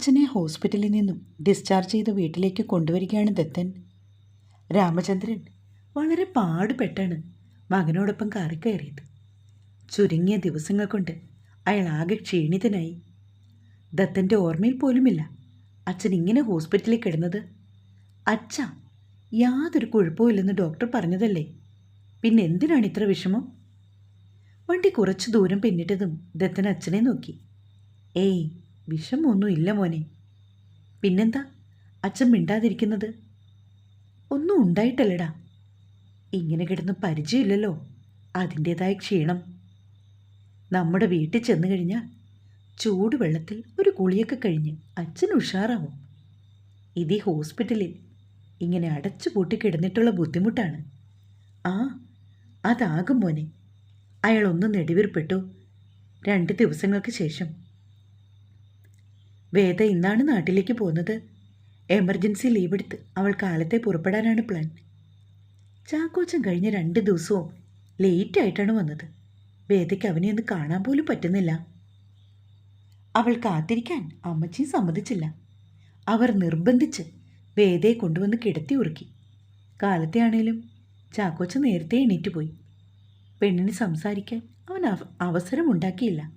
അച്ഛനെ ഹോസ്പിറ്റലിൽ നിന്നും ഡിസ്ചാർജ് ചെയ്ത് വീട്ടിലേക്ക് കൊണ്ടുവരികയാണ് ദത്തൻ. രാമചന്ദ്രൻ വളരെ പാടുപെട്ടാണ് മകനോടൊപ്പം കാറി കയറിയത് ചുരുങ്ങിയ ദിവസങ്ങൾ കൊണ്ട് അയാൾ ആകെ ക്ഷീണിതനായി. ദത്തന്റെ ഓർമ്മയിൽ പോലുമില്ല അച്ഛൻ ഇങ്ങനെ ഹോസ്പിറ്റലിൽ കിടന്നത്. അച്ഛ യാതൊരു കുഴപ്പമില്ലെന്ന് ഡോക്ടർ പറഞ്ഞതല്ലേ? പിന്നെ എന്തിനാണ് ഇത്ര വിഷമം? വണ്ടി കുറച്ചു ദൂരം പിന്നിട്ടതും ദത്തൻ അച്ഛനെ നോക്കി. ഏയ് വിഷമൊന്നും ഇല്ല മോനെ. പിന്നെന്താ? അച്ഛൻ മിണ്ടാതിരിക്കുന്നത്? ഒന്നും ഉണ്ടായിട്ടല്ലടാ. ഇങ്ങനെ കിടന്ന് പരിചയമില്ലല്ലോ. അതിന്റേതായ ക്ഷീണം. നമ്മുടെ വീട്ടിൽ ചെന്ന് കഴിഞ്ഞാൽ ചൂടുവെള്ളത്തിൽ ഒരു കുളിയൊക്കെ കഴിഞ്ഞ് അച്ഛൻ ഉഷാറാവും. ഇത് ഈ ഹോസ്പിറ്റലിൽ ഇങ്ങനെ അടച്ചു പൂട്ടി കിടന്നിട്ടുള്ള ബുദ്ധിമുട്ടാണ്. ആ അതാകും മോനെ. അയാൾ ഒന്ന് നെടുവീർപ്പെട്ടു. രണ്ട് ദിവസങ്ങൾക്ക് ശേഷം വേദ ഇന്നാണ് നാട്ടിലേക്ക് പോകുന്നത്. എമർജൻസി ലീവ് എടുത്ത് അവൾ കാലത്തെ പുറപ്പെടാനാണ് പ്ലാൻ. ചാക്കോച്ചൻ കഴിഞ്ഞ രണ്ട് ദിവസവും ലേറ്റായിട്ടാണ് വന്നത്. വേദയ്ക്ക് അവനെ ഒന്ന് കാണാൻ പോലും പറ്റുന്നില്ല. അവൾ കാത്തിരിക്കാൻ അമ്മച്ചി സമ്മതിച്ചില്ല. അവർ നിർബന്ധിച്ച് വേദയെ കൊണ്ടുവന്ന് കിടത്തി ഉറുക്കി. കാലത്തെ ആണേലും ചാക്കോച്ച നേരത്തെ എണീറ്റ് പോയി. പെണ്ണിന് സംസാരിക്കാൻ അവൻ അവ അവസരമുണ്ടാക്കിയില്ല.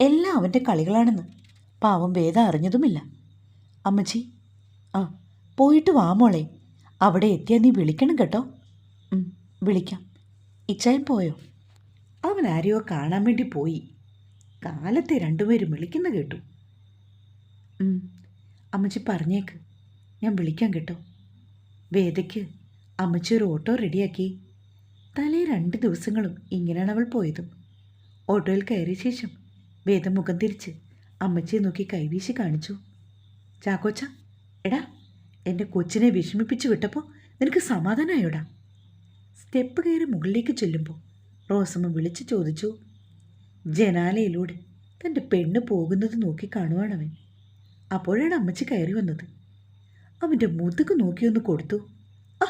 എല്ലാം അവന്റെ കളികളാണെന്ന് പാവം വേദ അറിഞ്ഞതുമില്ല. അമ്മച്ചി ആ പോയിട്ട് വാ മോളെ. അവിടെ എത്തിയാൽ നീ വിളിക്കണം കേട്ടോ. വിളിക്കാം. ഇച്ചായം പോയോ? അവൻ ആരെയോ കാണാൻ വേണ്ടി പോയി. കാലത്തെ രണ്ടുപേരും വിളിക്കുന്ന കേട്ടു. അമ്മച്ചി പറഞ്ഞേക്ക്. ഞാൻ വിളിക്കാം കേട്ടോ. വേദയ്ക്ക് അമ്മച്ചി ഒരു ഓട്ടോ റെഡിയാക്കി. തലേ രണ്ട് ദിവസങ്ങളും ഇങ്ങനെയാണ് അവൾ പോയതും. ഓട്ടോയിൽ കയറിയ ശേഷം വേദം മുഖം തിരിച്ച് അമ്മച്ചിയെ നോക്കി കൈവീശി കാണിച്ചു. ചാക്കോച്ച എടാ എന്റെ കൊച്ചിനെ വിഷമിപ്പിച്ചു വിട്ടപ്പോൾ നിനക്ക് സമാധാനമായോടാ സ്റ്റെപ്പ് കയറി മുകളിലേക്ക് ചെല്ലുമ്പോൾ റോസമ്മ വിളിച്ചു ചോദിച്ചു. ജനാലയിലൂടെ തന്റെ പെണ്ണ് പോകുന്നത് നോക്കി കാണുവാണ് അവൻ. അപ്പോഴാണ് അമ്മച്ചി കയറി വന്നത്. അവന്റെ മുതുക്ക് നോക്കിയൊന്ന് കൊടുത്തു. ആ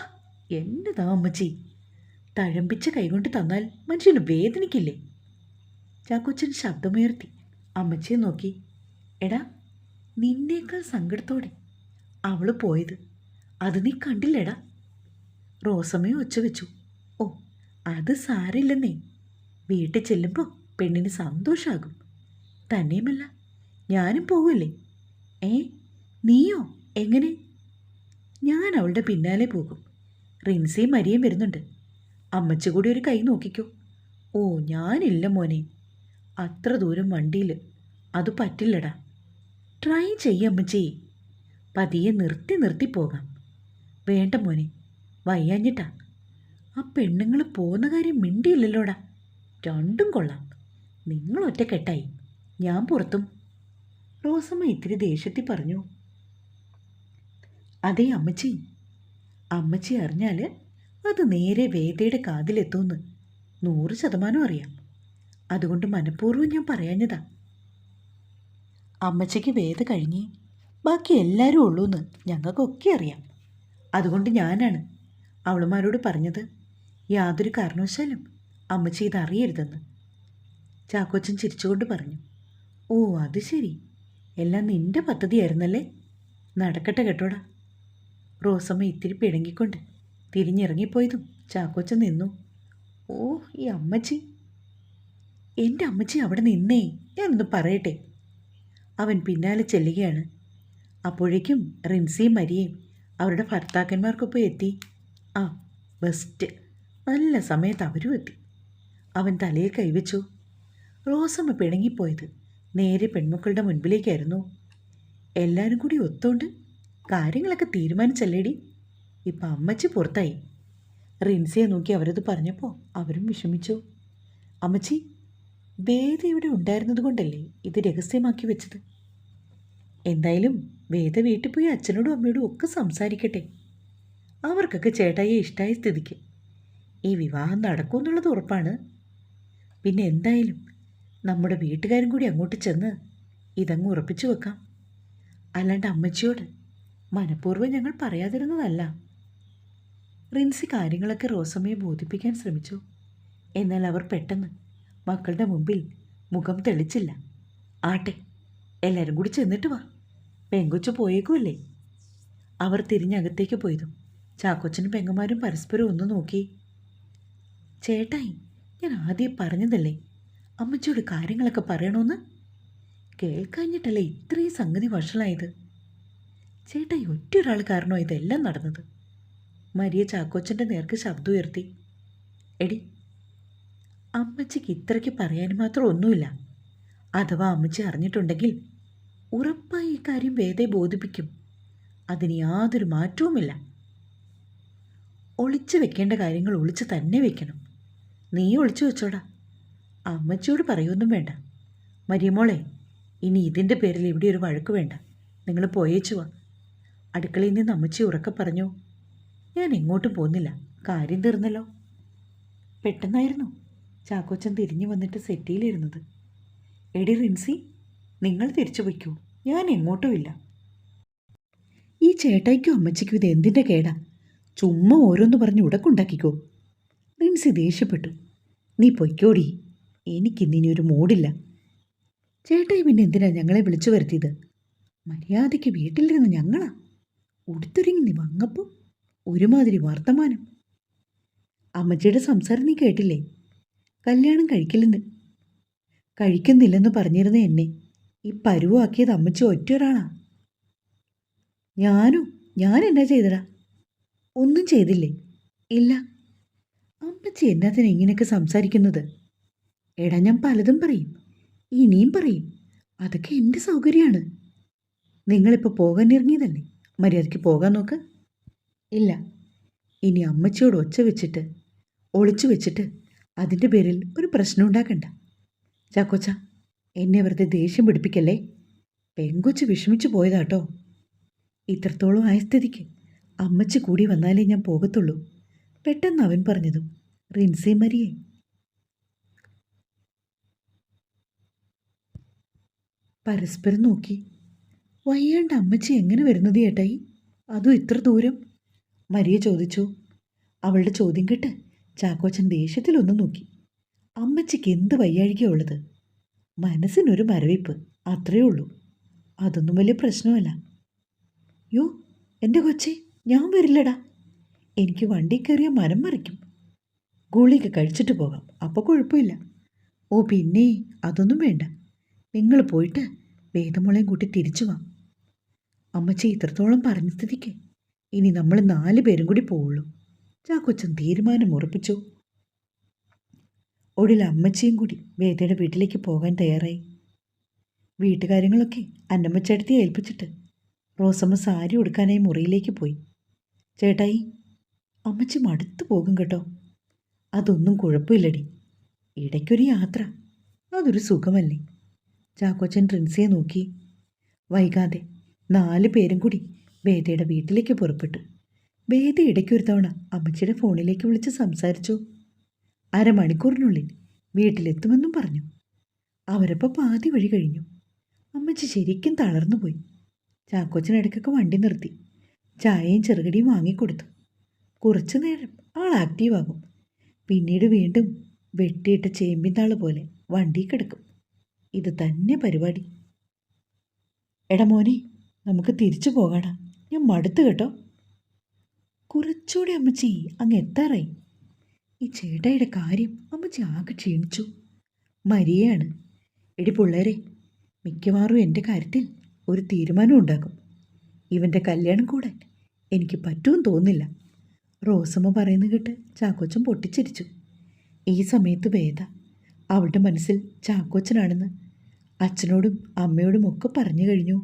എന്നതാ അമ്മച്ചി? തഴമ്പിച്ച കൈകൊണ്ട് തന്നാൽ മനുഷ്യന് വേദനിക്കില്ലേ? ചാക്കോച്ചൻ ശബ്ദമുയർത്തി. അമ്മച്ചിയെ നോക്കി. എടാ നിന്നേക്കാൾ സങ്കടത്തോടെ അവൾ പോയത്. അത് നീ കണ്ടില്ലടാ. റോസമ്മയും ഒച്ച വെച്ചു. ഓ അത് സാരില്ലെന്നേ വീട്ടിൽ ചെല്ലുമ്പോൾ പെണ്ണിന് സന്തോഷാകും. തന്നെയുമല്ല ഞാനും പോവില്ലേ ഏ നീയോ? എങ്ങനെ? ഞാൻ അവളുടെ പിന്നാലെ പോകും. റിൻസിയും മരിയും വരുന്നുണ്ട്. അമ്മച്ചി കൂടി ഒരു കൈ നോക്കിക്കോ. ഓ ഞാനില്ല മോനെ. അത്ര ദൂരം വണ്ടിയിൽ അത് പറ്റില്ലടാ. ട്രൈ ചെയ്യമ്മച്ചി പതിയെ നിർത്തി നിർത്തി പോകാം. വേണ്ട മോനെ വയ്യാഞ്ഞിട്ടാ. ആ പെണ്ണുങ്ങൾ പോകുന്ന കാര്യം മിണ്ടിയില്ലല്ലോടാ. രണ്ടും കൊള്ളാം. നിങ്ങൾ ഒറ്റക്കെട്ടായി. ഞാൻ പുറത്തും. റോസമ്മ ഇത്തിരി ദേഷ്യത്തിൽ പറഞ്ഞു. അതേ അമ്മച്ചി. അമ്മച്ചി അറിഞ്ഞാൽ അത് നേരെ വേദയുടെ കാതിലെത്തുമെന്ന് നൂറ് ശതമാനം അറിയാം. അതുകൊണ്ട് മനഃപൂർവം ഞാൻ പറയാഞ്ഞതാ. അമ്മച്ചയ്ക്ക് വേദ കഴിഞ്ഞ് ബാക്കി എല്ലാവരും ഉള്ളൂന്ന് ഞങ്ങൾക്കൊക്കെ അറിയാം. അതുകൊണ്ട് ഞാനാണ് അവളുമാരോട് പറഞ്ഞത് യാതൊരു കാരണവശാലും അമ്മച്ചി ഇതറിയരുതെന്ന് ചാക്കോച്ചൻ ചിരിച്ചുകൊണ്ട് പറഞ്ഞു ഓ അത് ശരി. എല്ലാം നിന്റെ പദ്ധതിയായിരുന്നല്ലേ? നടക്കട്ടെ കേട്ടോടാ. റോസമ്മ ഇത്തിരി പിണങ്ങിക്കൊണ്ട് തിരിഞ്ഞിറങ്ങിപ്പോയതും ചാക്കോച്ചൻ നിന്നു. ഓ ഈ അമ്മച്ചി എന്റെ അമ്മച്ചി അവിടെ നിന്നേ ഞാനൊന്ന് പറയട്ടെ. അവൻ പിന്നാലെ ചെല്ലുകയാണ്. അപ്പോഴേക്കും റിൻസിയും മരിയയും അവരുടെ ഭർത്താക്കന്മാർക്കൊപ്പം എത്തി. ആ ബെസ്റ്റ്. നല്ല സമയത്ത് അവരും എത്തി. അവൻ തലയിൽ കൈവച്ചു. റോസമ്മ പിണങ്ങിപ്പോയത് നേരെ പെൺമക്കളുടെ മുൻപിലേക്കായിരുന്നു. എല്ലാവരും കൂടി ഒത്തോണ്ട് കാര്യങ്ങളൊക്കെ തീരുമാനിച്ചല്ലേടി? ഇപ്പം അമ്മച്ചി പുറത്തായി. റിൻസിയെ നോക്കി അവരത് പറഞ്ഞപ്പോൾ അവരും വിഷമിച്ചു. അമ്മച്ചി വേദ ഇവിടെ ഉണ്ടായിരുന്നത് കൊണ്ടല്ലേ ഇത് രഹസ്യമാക്കി വെച്ചത്? എന്തായാലും വേദ വീട്ടിൽ പോയി അച്ഛനോടും അമ്മയോടും ഒക്കെ സംസാരിക്കട്ടെ. അവർക്കൊക്കെ ചേട്ടായിയെ ഇഷ്ടമായ സ്ഥിതിക്ക്. ഈ വിവാഹം നടക്കുമെന്നുള്ളത് ഉറപ്പാണ്. പിന്നെ എന്തായാലും നമ്മുടെ വീട്ടുകാരും കൂടി അങ്ങോട്ട് ചെന്ന് ഇതങ്ങ് ഉറപ്പിച്ചു വെക്കാം. അല്ലാണ്ട് അമ്മച്ചിയോട് മനഃപൂർവം ഞങ്ങൾ പറയാതിരുന്നതല്ല. റിൻസി കാര്യങ്ങളൊക്കെ റോസമ്മയെ ബോധിപ്പിക്കാൻ ശ്രമിച്ചു. എന്നാൽ അവർ പെട്ടെന്ന് മക്കളുടെ മുമ്പിൽ മുഖം തെളിച്ചില്ല. ആട്ടെ എല്ലാവരും കൂടി ചെന്നിട്ട് വാ. പെങ്കൊച്ചു പോയേക്കുമല്ലേ അവർ തിരിഞ്ഞകത്തേക്ക് പോയതും ചാക്കോച്ചനും പെങ്ങന്മാരും പരസ്പരം ഒന്ന് നോക്കി. ചേട്ടായി ഞാൻ ആദ്യം പറഞ്ഞതല്ലേ അമ്മച്ചിയോട് കാര്യങ്ങളൊക്കെ പറയണമെന്ന് കേൾക്കാഞ്ഞിട്ടല്ലേ ഇത്രയും സംഗതി വഷളായത്? ചേട്ടായി ഒറ്റൊരാൾ കാരണമോ ഇതെല്ലാം നടന്നത്? മരിയ ചാക്കോച്ചന്റെ നേർക്ക് ശബ്ദം ഉയർത്തി എടി അമ്മച്ചിക്ക് ഇത്രയ്ക്ക് പറയാൻ മാത്രം ഒന്നുമില്ല. അഥവാ അമ്മച്ചി അറിഞ്ഞിട്ടുണ്ടെങ്കിൽ ഉറപ്പായി ഈ കാര്യം വേദെ ബോധിപ്പിക്കും. അതിന് യാതൊരു മാറ്റവുമില്ല. ഒളിച്ചു വെക്കേണ്ട കാര്യങ്ങൾ ഒളിച്ചു തന്നെ വെക്കണം. നീ ഒളിച്ചു വെച്ചോടാ. അമ്മച്ചിയോട് പറയൊന്നും വേണ്ട. മരിയമോളെ ഇനി ഇതിന്റെ പേരിൽ ഇവിടെ ഒരു വഴക്ക് വേണ്ട. നിങ്ങൾ പോയേച്ചു വാ. അടുക്കളയിൽ നിന്ന് അമ്മച്ചി ഉറക്കെ പറഞ്ഞു ഞാൻ എങ്ങോട്ടും പോകുന്നില്ല. കാര്യം തീർന്നല്ലോ. പെട്ടെന്നായിരുന്നു. ചാക്കോച്ചൻ തിരിഞ്ഞു വന്നിട്ട് സെറ്റിയിലിരുന്നത്. എടി റിൻസി നിങ്ങൾ തിരിച്ചു വയ്ക്കൂ ഞാൻ എങ്ങോട്ടുമില്ല. ഈ ചേട്ടായിക്കും അമ്മച്ചിക്കും ഇത് എന്തിന്റെ കേടാ? ചുമ്മാ ഓരോന്ന് പറഞ്ഞ് ഉടക്കുണ്ടാക്കിക്കോ. റിൻസി ദേഷ്യപ്പെട്ടു. നീ പൊയ്ക്കോടി. എനിക്കിന്നിനി ഒരു മൂടില്ല. ചേട്ടായി പിന്നെ എന്തിനാ ഞങ്ങളെ വിളിച്ചു വരുത്തിയത്? മര്യാദയ്ക്ക് വീട്ടിലിരുന്ന് ഞങ്ങളാ? ഉടുത്തൊരുങ്ങി നീ വങ്ങപ്പോൾ ഒരുമാതിരി വർത്തമാനം. അമ്മച്ചിയുടെ സംസാരം നീ കേട്ടില്ലേ? കല്യാണം കഴിക്കില്ലെന്ന്. കഴിക്കുന്നില്ലെന്ന് പറഞ്ഞിരുന്ന എന്നെ. ഈ പരുവാക്കിയത് അമ്മച്ചി ഒറ്റൊരാളാ ഞാനും ഞാൻ എന്നാ ചെയ്തടാ? ഒന്നും ചെയ്തില്ലേ? ഇല്ല. അമ്മച്ചി എന്നാത്തിന് ഇങ്ങനെയൊക്കെ സംസാരിക്കുന്നത്? എടാ ഞാൻ പലതും പറയും. ഇനിയും പറയും. അതൊക്കെ എന്റെ സൗകര്യമാണ് നിങ്ങളിപ്പോൾ പോകാൻ ഇറങ്ങിയതല്ലേ? മര്യാദയ്ക്ക് പോകാൻ നോക്ക്. ഇല്ല. ഇനി അമ്മച്ചിയോട് ഒച്ച വെച്ചിട്ട് ഒളിച്ചു വെച്ചിട്ട് അതിന്റെ പേരിൽ ഒരു പ്രശ്നം ഉണ്ടാക്കണ്ട. ചാക്കോച്ച എന്നെ വെറുതെ ദേഷ്യം പിടിപ്പിക്കല്ലേ? പെങ്കൊച്ച് വിഷമിച്ചു പോയതാട്ടോ. ഇത്രത്തോളം ആയ സ്ഥിതിക്ക് അമ്മച്ചി കൂടി വന്നാലേ ഞാൻ പോകത്തുള്ളൂ പെട്ടെന്ന് അവൻ പറഞ്ഞതും റിൻസി മരിയെ. പരസ്പരം നോക്കി വയ്യാണ്ട് അമ്മച്ചി എങ്ങനെ വരുന്നത് ഏട്ടായി? അതും ഇത്ര ദൂരം? മരിയ ചോദിച്ചു. അവളുടെ ചോദ്യം കേട്ട് ചാക്കോച്ചൻ ദേഷ്യത്തിലൊന്ന് നോക്കി. അമ്മച്ചിക്ക് എന്ത് വയ്യാഴികയുള്ളത് മനസ്സിനൊരു മരവിപ്പ് അത്രയേ ഉള്ളൂ. അതൊന്നും വലിയ പ്രശ്നമല്ല. യോ എന്റെ കൊച്ചി ഞാൻ വരില്ലടാ. എനിക്ക് വണ്ടി കയറിയ മരം മറിക്കും. ഗുളിക കഴിച്ചിട്ട് പോകാം അപ്പോൾ കുഴപ്പമില്ല. ഓ പിന്നെ അതൊന്നും വേണ്ട. നിങ്ങൾ പോയിട്ട് വേദമുളയും കൂട്ടി തിരിച്ചു വാ. അമ്മച്ചി ഇത്രത്തോളം പറഞ്ഞ സ്ഥിതിക്ക് ഇനി നമ്മൾ നാല് പേരും കൂടി പോവുള്ളൂ. ചാക്കൊച്ചൻ തീരുമാനം ഉറപ്പിച്ചു. ഒടുവിൽ അമ്മച്ചിയും കൂടി വേദയുടെ വീട്ടിലേക്ക് പോകാൻ തയ്യാറായി. വീട്ടുകാര്യങ്ങളൊക്കെ അന്നമ്മ അന്നമ്മച്ചേട്ടത്തി ഏൽപ്പിച്ചിട്ട് റോസമ്മ സാരി ഉടുക്കാനായി മുറിയിലേക്ക് പോയി. ചേട്ടായി അമ്മച്ചി മടുത്തു പോകും കേട്ടോ. അതൊന്നും കുഴപ്പമില്ലടി. ഇടയ്ക്കൊരു യാത്ര. അതൊരു സുഖമല്ലേ? ചാക്കോച്ചൻ ട്രിൻസിയെ നോക്കി. വൈകാതെ നാല് പേരും കൂടി വേദയുടെ വീട്ടിലേക്ക് പുറപ്പെട്ടു. വേദ ഇടയ്ക്കൊരു തവണ അമ്മച്ചിയുടെ ഫോണിലേക്ക് വിളിച്ച് സംസാരിച്ചു. അരമണിക്കൂറിനുള്ളിൽ വീട്ടിലെത്തുമെന്നും പറഞ്ഞു. അവരപ്പോൾ പാതി വഴി കഴിഞ്ഞു. അമ്മച്ചി ശരിക്കും തളർന്നുപോയി. ചാക്കോച്ചനിടയ്ക്കൊക്കെ വണ്ടി നിർത്തി. ചായയും ചെറുകടിയും വാങ്ങിക്കൊടുത്തു. കുറച്ചു നേരം ആൾ ആക്റ്റീവാകും. പിന്നീട് വീണ്ടും വെട്ടിയിട്ട ചേമ്പിന്താൾ പോലെ വണ്ടി കിടക്കും. ഇത് തന്നെ പരിപാടി. എടാ മോനെ നമുക്ക് തിരിച്ചു പോകാടാ. ഞാൻ മടുത്തു കേട്ടോ. കുറച്ചുകൂടെ അമ്മച്ചി അങ്ങ് എത്താറായി. ഈ ചേട്ടായിയുടെ കാര്യം അമ്മച്ചി ആകെ ക്ഷീണിച്ചു. മരിയാണ് എടി പിള്ളേരെ മിക്കവാറും എന്റെ കാര്യത്തിൽ ഒരു തീരുമാനം ഉണ്ടാക്കും ഇവന്റെ കല്യാണം കൂടാൻ എനിക്ക് പറ്റുമെന്ന് തോന്നില്ല റോസമ്മ പറയുന്നത് കേട്ട് ചാക്കോച്ചൻ പൊട്ടിച്ചിരിച്ചു. ഈ സമയത്ത് വേദ അവളുടെ മനസ്സിൽ ചാക്കോച്ചനാണെന്ന് അച്ഛനോടും അമ്മയോടും ഒക്കെ പറഞ്ഞു കഴിഞ്ഞു.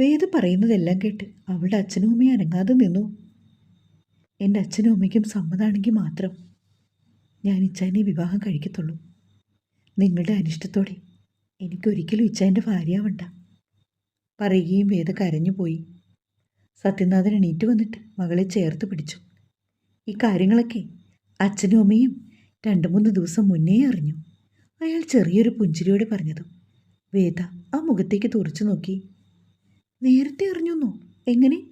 വേദ പറയുന്നതെല്ലാം കേട്ട് അവളുടെ അച്ഛനും അമ്മയും അനങ്ങാതെ നിന്നു. എന്റെ അച്ഛനും അമ്മയ്ക്കും സമ്മതമാണെങ്കിൽ മാത്രം ഞാൻ ഇച്ചാനെ വിവാഹം കഴിക്കത്തുള്ളൂ. നിങ്ങളുടെ അനിഷ്ടത്തോടെ എനിക്കൊരിക്കലും ഇച്ചാന്റെ ഭാര്യയാവണ്ട. പറയുകയും വേദ കരഞ്ഞുപോയി സത്യനാഥൻ എണീറ്റ് വന്നിട്ട് മകളെ ചേർത്ത് പിടിച്ചു. ഈ കാര്യങ്ങളൊക്കെ അച്ഛനും അമ്മയും രണ്ട് മൂന്ന് ദിവസം മുന്നേ അറിഞ്ഞു. അയാൾ ചെറിയൊരു പുഞ്ചിരിയോടെ പറഞ്ഞതും വേദ ആ മുഖത്തേക്ക് തുറച്ചു നോക്കി. നേരത്തെ അറിഞ്ഞു എങ്ങനെ?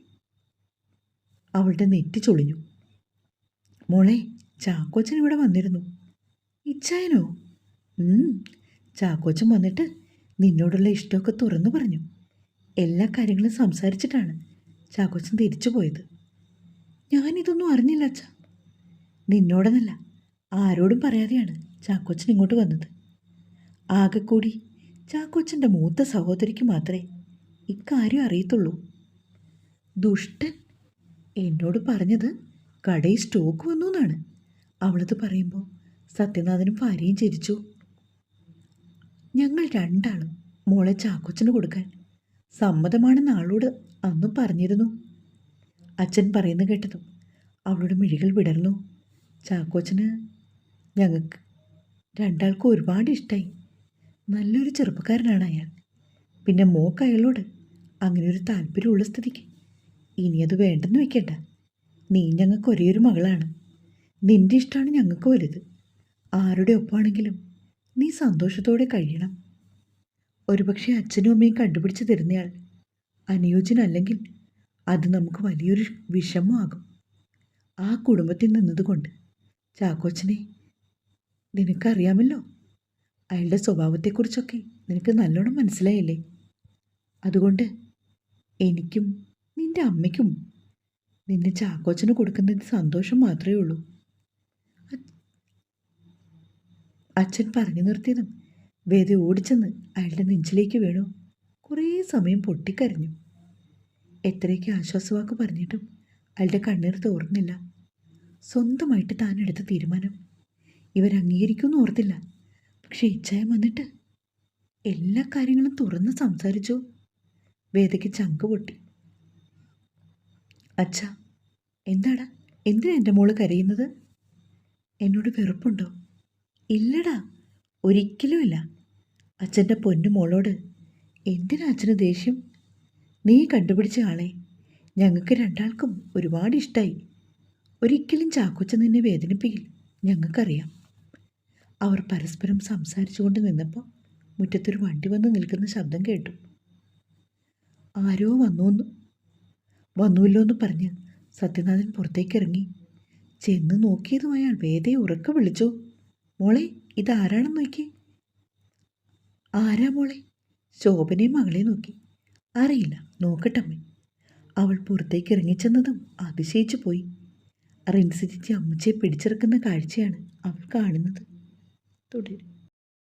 അവളുടെ നെറ്റി ചൊളിഞ്ഞു. മോളെ ചാക്കോച്ചൻ ഇവിടെ വന്നിരുന്നു. ഇച്ചായനോ? ചാക്കോച്ചൻ വന്നിട്ട് നിന്നോടുള്ള ഇഷ്ടമൊക്കെ തുറന്നു പറഞ്ഞു. എല്ലാ കാര്യങ്ങളും സംസാരിച്ചിട്ടാണ് ചാക്കോച്ചൻ തിരിച്ചു പോയത്. ഞാനിതൊന്നും അറിഞ്ഞില്ല അച്ഛ. നിന്നോടെന്നല്ല ആരോടും പറയാതെയാണ് ചാക്കോച്ചൻ ഇങ്ങോട്ട് വന്നത്. ആകെക്കൂടി ചാക്കോച്ചന്റെ മൂത്ത സഹോദരിക്ക് മാത്രമേ ഇക്കാര്യം അറിയത്തുള്ളൂ. ദുഷ്ടൻ എന്നോട് പറഞ്ഞത് കടയിൽ സ്റ്റോക്ക് വന്നു എന്നാണ്. അവളത് പറയുമ്പോൾ സത്യനാഥനും ഭാര്യയും ചിരിച്ചു. ഞങ്ങൾ രണ്ടാളും മോളെ ചാക്കോച്ചന് കൊടുക്കാൻ സമ്മതമാണെന്ന് ആളോട് അന്നും പറഞ്ഞിരുന്നു. അച്ഛൻ പറയുന്ന കേട്ടതും അവളുടെ മിഴികൾ വിടർന്നു. ചാക്കോച്ചന് ഞങ്ങൾക്ക് രണ്ടാൾക്കും ഒരുപാട് ഇഷ്ടമായി നല്ലൊരു ചെറുപ്പക്കാരനാണ് അയാൾ. പിന്നെ മോക്ക് അയാളോട് അങ്ങനെ ഒരു താല്പര്യമുള്ള സ്ഥിതിക്ക് ഇനി അത് വേണ്ടെന്ന് വെക്കണ്ട. നീ ഞങ്ങൾക്ക് ഒരേ ഒരു മകളാണ്. നിന്റെ ഇഷ്ടമാണ് ഞങ്ങൾക്ക് വലുത്. ആരുടെ ഒപ്പാണെങ്കിലും നീ സന്തോഷത്തോടെ കഴിയണം. ഒരുപക്ഷെ അച്ഛനും അമ്മയും കണ്ടുപിടിച്ച് തരുന്നയാൾ അനുയോജ്യനല്ലെങ്കിൽ അത് നമുക്ക് വലിയൊരു വിഷമമാകും. ആ കുടുംബത്തിൽ നിന്നതുകൊണ്ട് ചാക്കോച്ചനെ നിനക്കറിയാമല്ലോ? അയാളുടെ സ്വഭാവത്തെക്കുറിച്ചൊക്കെ നിനക്ക് നല്ലോണം മനസ്സിലായില്ലേ? അതുകൊണ്ട് എനിക്കും നിന്റെ അമ്മയ്ക്കും നിന്നെ ചാക്കോച്ചന് കൊടുക്കുന്നതിന് സന്തോഷം മാത്രമേ ഉള്ളൂ. അച്ഛൻ പറഞ്ഞു നിർത്തിയതും വേദ ഓടിച്ചെന്ന് അയാളുടെ നെഞ്ചിലേക്ക് വീണു. കുറേ സമയം പൊട്ടിക്കരഞ്ഞു. എത്രയൊക്കെ ആശ്വാസവാക്ക് പറഞ്ഞിട്ടും അയാളുടെ കണ്ണീർ തോർന്നില്ല. സ്വന്തമായിട്ട് താൻ എടുത്ത തീരുമാനം. ഇവർ അംഗീകരിക്കുമെന്ന് ഓർത്തില്ല. പക്ഷേ ഇച്ഛായം വന്നിട്ട് എല്ലാ കാര്യങ്ങളും തുറന്ന് സംസാരിച്ചു. വേദയ്ക്ക് ചങ്ക് പൊട്ടി. അച്ഛ എന്താടാ? എന്തിനാ എന്റെ മോൾ കരയുന്നത്? എന്നോട് വെറുപ്പുണ്ടോ? ഇല്ലടാ ഒരിക്കലുമില്ല അച്ഛന്റെ പൊന്നു മോളോട് എന്തിനാ അച്ഛന് ദേഷ്യം? നീ കണ്ടുപിടിച്ച ആളെ. ഞങ്ങൾക്ക് രണ്ടാൾക്കും ഒരുപാട് ഇഷ്ടമായി ഒരിക്കലും ചാക്കോച്ച നിന്നെ വേദനിപ്പിക്കില്ല. ഞങ്ങൾക്കറിയാം. അവർ പരസ്പരം സംസാരിച്ചുകൊണ്ട് നിന്നപ്പോൾ മുറ്റത്തൊരു വണ്ടി വന്ന് നിൽക്കുന്ന ശബ്ദം കേട്ടു. ആരോ വന്നു വന്നുവല്ലോ എന്ന് പറഞ്ഞ് സത്യനാഥൻ പുറത്തേക്ക് ഇറങ്ങി ചെന്ന് നോക്കിയതും അയാൾ വേദയെ ഉറക്കെ വിളിച്ചു. മോളെ ഇതാരാണെന്ന് നോക്കി? ആരാ മോളെ? ശോഭനയും മകളെ നോക്കി. അറിയില്ല നോക്കട്ടമ്മ അവൾ പുറത്തേക്ക് ഇറങ്ങിച്ചെന്നതും അതിശയിച്ചു പോയി. റിൻസി ചേച്ചി അമ്മച്ചിയെ പിടിച്ചിറക്കുന്ന കാഴ്ചയാണ് അവൾ കാണുന്നത്. തുടരും.